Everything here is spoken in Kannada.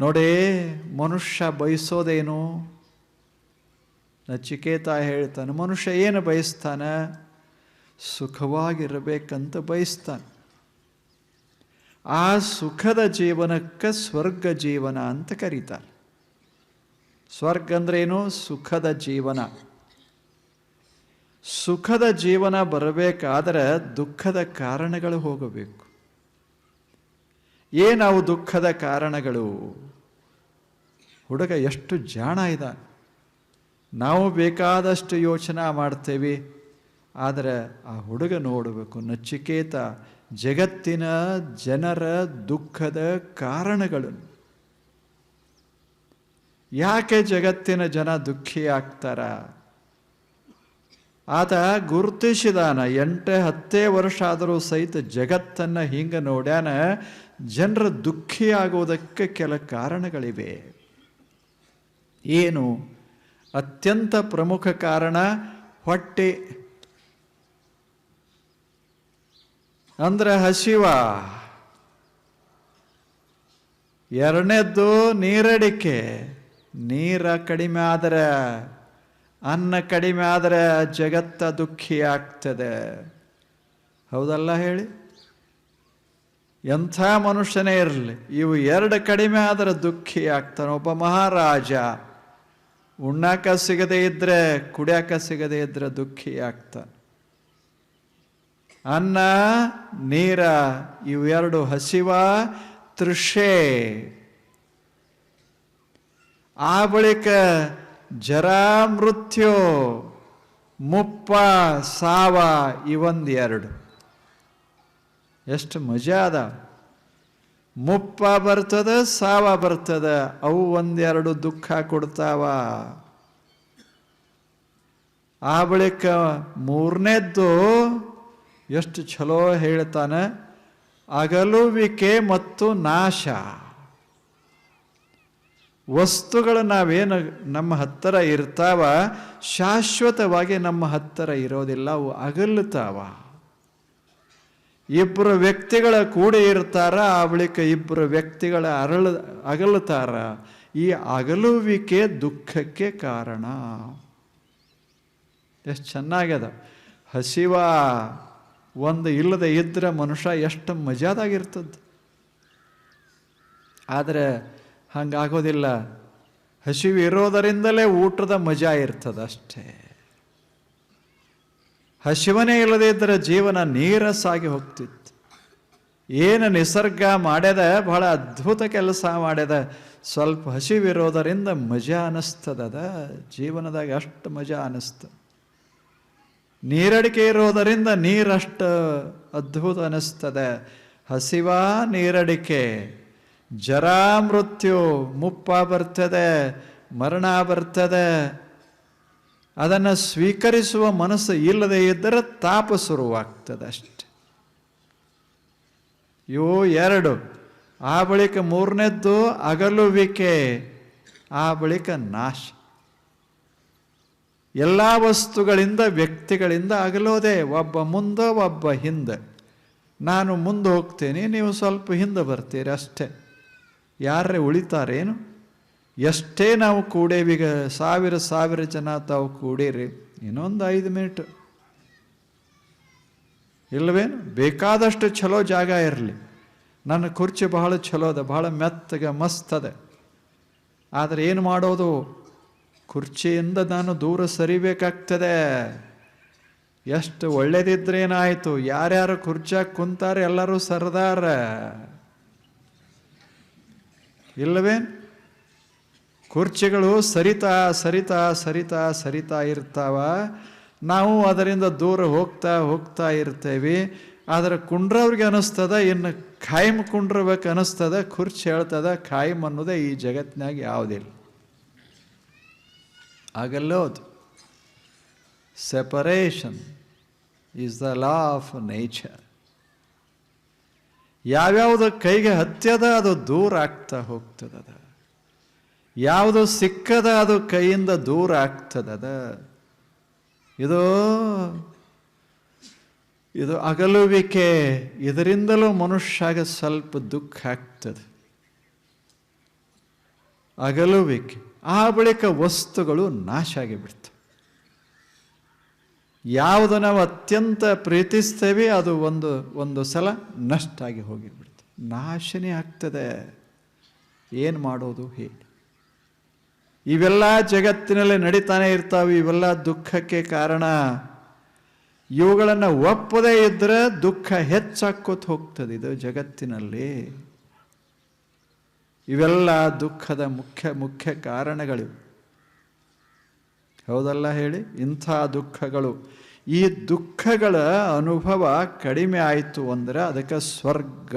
ನೋಡಿ, ಮನುಷ್ಯ ಬಯಸೋದೇನು? ನಚಿಕೇತ ಹೇಳ್ತಾನೆ, ಮನುಷ್ಯ ಏನು ಬಯಸ್ತಾನೆ? ಸುಖವಾಗಿರಬೇಕಂತ ಬಯಸ್ತಾನೆ. ಆ ಸುಖದ ಜೀವನಕ್ಕೆ ಸ್ವರ್ಗ ಜೀವನ ಅಂತ ಕರೀತಾರೆ. ಸ್ವರ್ಗ ಅಂದ್ರೇನು? ಸುಖದ ಜೀವನ. ಸುಖದ ಜೀವನ ಬರಬೇಕಾದರೆ ದುಃಖದ ಕಾರಣಗಳು ಹೋಗಬೇಕು. ಏನವು ದುಃಖದ ಕಾರಣಗಳು? ಹುಡುಗ ಎಷ್ಟು ಜಾಣ ಇದ ನಾವು ಬೇಕಾದಷ್ಟು ಯೋಚನೆ ಮಾಡ್ತೇವೆ, ಆದರೆ ಆ ಹುಡುಗ ನೋಡಬೇಕು, ನಚಿಕೇತ ಜಗತ್ತಿನ ಜನರ ದುಃಖದ ಕಾರಣಗಳು. ಯಾಕೆ ಜಗತ್ತಿನ ಜನ ದುಃಖಿ ಆಗ್ತಾರ? ಆತ ಗುರುತಿಸಿದಾನ, ಎಂಟು ಹತ್ತೇ ವರ್ಷ ಆದರೂ ಸಹಿತ ಜಗತ್ತನ್ನು ಹಿಂಗೆ ನೋಡ್ಯಾನ, ಜನರ ದುಃಖಿ ಆಗೋದಕ್ಕೆ ಕೆಲ ಕಾರಣಗಳಿವೆ. ಏನು? ಅತ್ಯಂತ ಪ್ರಮುಖ ಕಾರಣ ಹೊಟ್ಟೆ. ಅಂದ್ರೆ ಹಸಿವ. ಎರಡನೇದ್ದು ನೀರಡಿಕೆ. ನೀರ ಕಡಿಮೆ ಆದರೆ, ಅನ್ನ ಕಡಿಮೆ ಆದರೆ ಜಗತ್ತ ದುಃಖಿ ಆಗ್ತದೆ. ಹೌದಲ್ಲ ಹೇಳಿ? ಎಂಥ ಮನುಷ್ಯನೇ ಇರಲಿ, ಇವು ಎರಡು ಕಡಿಮೆ ಆದರೆ ದುಃಖಿ ಆಗ್ತಾನೆ. ಒಬ್ಬ ಮಹಾರಾಜ. ಉಣ್ಣಾಕ ಸಿಗದೇ ಇದ್ರೆ, ಕುಡಿಯಾಕ ಸಿಗದೇ ಇದ್ರೆ ದುಃಖಿ ಆಗ್ತಾನೆ. ಅನ್ನ, ನೀರ, ಇವೆರಡು ಹಸಿವ ತೃಷೆ. ಆ ಬಳಿಕ ಜರ ಮೃತ್ಯು, ಮುಪ್ಪ, ಸಾವ ಇವೊಂದು ಎರಡು ಎಷ್ಟು ಮಜಾ ಅದ. ಮುಪ್ಪ ಬರ್ತದ, ಸಾವ ಬರ್ತದ. ಅವು ಒಂದೆರಡು ದುಃಖ ಕೊಡ್ತಾವ. ಆ ಬಳಿಕ ಮೂರನೇದ್ದು ಎಷ್ಟು ಚಲೋ ಹೇಳ್ತಾನೆ, ಅಗಲುವಿಕೆ ಮತ್ತು ನಾಶ. ವಸ್ತುಗಳು ನಾವೇನು ನಮ್ಮ ಹತ್ತಿರ ಇರ್ತಾವ, ಶಾಶ್ವತವಾಗಿ ನಮ್ಮ ಹತ್ತಿರ ಇರೋದಿಲ್ಲ, ಅವು ಅಗಲುತ್ತಾವ ಇಬ್ಬರು ವ್ಯಕ್ತಿಗಳ ಕೂಡಿ ಇರ್ತಾರ, ಆ ಬಳಿಕ ಇಬ್ಬರು ವ್ಯಕ್ತಿಗಳ ಅರಳ ಅಗಲುತ್ತಾರ ಈ ಅಗಲುವಿಕೆ ದುಃಖಕ್ಕೆ ಕಾರಣ. ಎಷ್ಟು ಚೆನ್ನಾಗ್ಯದ. ಹಸಿವ ಒಂದು ಇಲ್ಲದೆ ಇದ್ರೆ ಮನುಷ್ಯ ಎಷ್ಟು ಮಜಾದಾಗಿರ್ತದೆ. ಆದರೆ ಹಂಗಾಗೋದಿಲ್ಲ. ಹಸಿವು ಇರೋದರಿಂದಲೇ ಊಟದ ಮಜಾ ಇರ್ತದೆ ಅಷ್ಟೇ ಹಸಿವನೇ ಇಲ್ಲದೆ ಇದ್ದರೆ ಜೀವನ ನೀರಸಾಗಿ ಹೋಗ್ತಿತ್ತು. ಏನು ನಿಸರ್ಗ ಮಾಡ್ಯದ, ಬಹಳ ಅದ್ಭುತ ಕೆಲಸ ಮಾಡ್ಯದ, ಸ್ವಲ್ಪ ಹಸಿವಿರೋದರಿಂದ ಮಜಾ ಅನ್ನಿಸ್ತದ ಜೀವನದಾಗ ಅಷ್ಟು ಮಜಾ ಅನ್ನಿಸ್ತದೆ ನೀರಡಿಕೆ ಇರೋದರಿಂದ ನೀರಷ್ಟು ಅದ್ಭುತ ಅನ್ನಿಸ್ತದೆ ಹಸಿವ ನೀರಡಿಕೆ ಜರಾ ಮೃತ್ಯು ಮುಪ್ಪ ಬರ್ತದೆ, ಮರಣ ಬರ್ತದೆ ಅದನ್ನು ಸ್ವೀಕರಿಸುವ ಮನಸ್ಸು ಇಲ್ಲದೆ ಇದ್ದರೆ ತಾಪ ಶುರುವಾಗ್ತದೆ ಅಷ್ಟೆ. ಇವು ಎರಡು. ಆ ಬಳಿಕ ಮೂರನೇದ್ದು ಅಗಲುವಿಕೆ, ಆ ಬಳಿಕ ನಾಶ. ಎಲ್ಲ ವಸ್ತುಗಳಿಂದ, ವ್ಯಕ್ತಿಗಳಿಂದ ಅಗಲೋದೆ. ಒಬ್ಬ ಮುಂದೆ, ಒಬ್ಬ ಹಿಂದೆ. ನಾನು ಮುಂದೆ ಹೋಗ್ತೇನೆ, ನೀವು ಸ್ವಲ್ಪ ಹಿಂದೆ ಬರ್ತೀರಿ ಅಷ್ಟೇ. ಯಾರೇ ಉಳಿತಾರೇನು? ಎಷ್ಟೇ ನಾವು ಕೂಡೇವೀಗ ಸಾವಿರ ಸಾವಿರ ಜನ ತಾವು ಕೂಡೇರಿ, ಇನ್ನೊಂದು ಐದು ಮಿನಿಟ್. ಇಲ್ಲವೇನು? ಬೇಕಾದಷ್ಟು ಚಲೋ ಜಾಗ ಇರಲಿ. ನನ್ನ ಕುರ್ಚಿ ಬಹಳ ಚಲೋ ಅದ, ಬಹಳ ಮೆತ್ತಗೆ, ಮಸ್ತ್ ಅದ. ಆದರೆ ಏನು ಮಾಡೋದು? ಕುರ್ಚಿಯಿಂದ ನಾನು ದೂರ ಸರಿಬೇಕಾಗ್ತದೆ. ಎಷ್ಟು ಒಳ್ಳೇದಿದ್ರೇನಾಯಿತು ಯಾರ್ಯಾರು ಕುರ್ಚಾಗ ಕುಂತಾರೆ ಎಲ್ಲರೂ ಸರದಾರ. ಇಲ್ಲವೇನು? ಕುರ್ಚಿಗಳು ಸರಿತಾ ಸರಿತಾ ಸರಿತಾ ಸರಿತಾ ಇರ್ತಾವ. ನಾವು ಅದರಿಂದ ದೂರ ಹೋಗ್ತಾ ಹೋಗ್ತಾ ಇರ್ತೇವೆ. ಆದರೆ ಕುಂಡ್ರವ್ರಿಗೆ ಅನ್ನಿಸ್ತದ ಇನ್ನು ಖಾಯಂ ಕುಂಡ್ರಬೇಕು ಅನ್ನಿಸ್ತದ ಕುರ್ಚಿ ಹೇಳ್ತದ, ಖಾಯಂ ಅನ್ನೋದೇ ಈ ಜಗತ್ತಿನಾಗ ಯಾವುದಿಲ್ಲ. ಆಗಲ್ಲೋದು separation is the law of nature ಯಾವ್ಯಾವುದು ಕೈಗೆ ಹತ್ಯದ, ಅದು ದೂರ ಆಗ್ತಾ ಹೋಗ್ತದದ. ಯಾವುದು ಸಿಕ್ಕದ ಅದು ಕೈಯಿಂದ ದೂರ ಆಗ್ತದದ ಇದು ಇದು ಅಗಲುವಿಕೆ, ಇದರಿಂದಲೂ ಮನುಷ್ಯಾಗ ಸ್ವಲ್ಪ ದುಃಖ ಆಗ್ತದೆ. ಅಗಲುವಿಕೆ, ಆ ಬಳಿಕ ವಸ್ತುಗಳು ನಾಶ ಆಗಿಬಿಡ್ತವೆ. ಯಾವುದು ನಾವು ಅತ್ಯಂತ ಪ್ರೀತಿಸ್ತೇವೆ, ಅದು ಒಂದು ಒಂದು ಸಲ ನಷ್ಟ ಆಗಿ ಹೋಗಿಬಿಡ್ತು ನಾಶನೇ ಆಗ್ತದೆ. ಏನು ಮಾಡೋದು ಹೇಳಿ. ಇವೆಲ್ಲ ಜಗತ್ತಿನಲ್ಲಿ ನಡೀತಾನೆ ಇರ್ತಾವೆ, ಇವೆಲ್ಲ ದುಃಖಕ್ಕೆ ಕಾರಣ. ಇವುಗಳನ್ನು ಒಪ್ಪದೇ ಇದ್ದರೆ ದುಃಖ ಹೆಚ್ಚಾಕೋತ ಹೋಗ್ತದೆ ಇದು ಜಗತ್ತಿನಲ್ಲಿ. ಇವೆಲ್ಲ ದುಃಖದ ಮುಖ್ಯ ಮುಖ್ಯ ಕಾರಣಗಳು ಹೌದಲ್ಲ ಹೇಳಿ? ಇಂಥ ದುಃಖಗಳು. ಈ ದುಃಖಗಳ ಅನುಭವ ಕಡಿಮೆ ಆಯಿತು ಅಂದರೆ ಅದಕ್ಕೆ ಸ್ವರ್ಗ